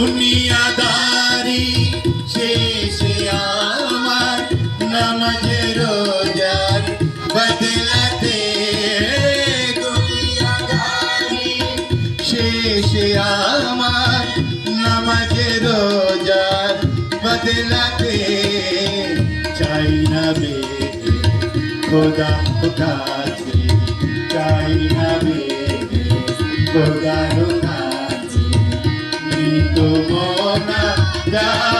দুনিয়াদারি শেষে আমার নামাজ রোজার বদলাতে দুনিয়াদারি শেষে আমার নামাজ রোজার বদলাতে চাই না বেগে খোদা কাছে চাই না বেগে খোদার Yeah.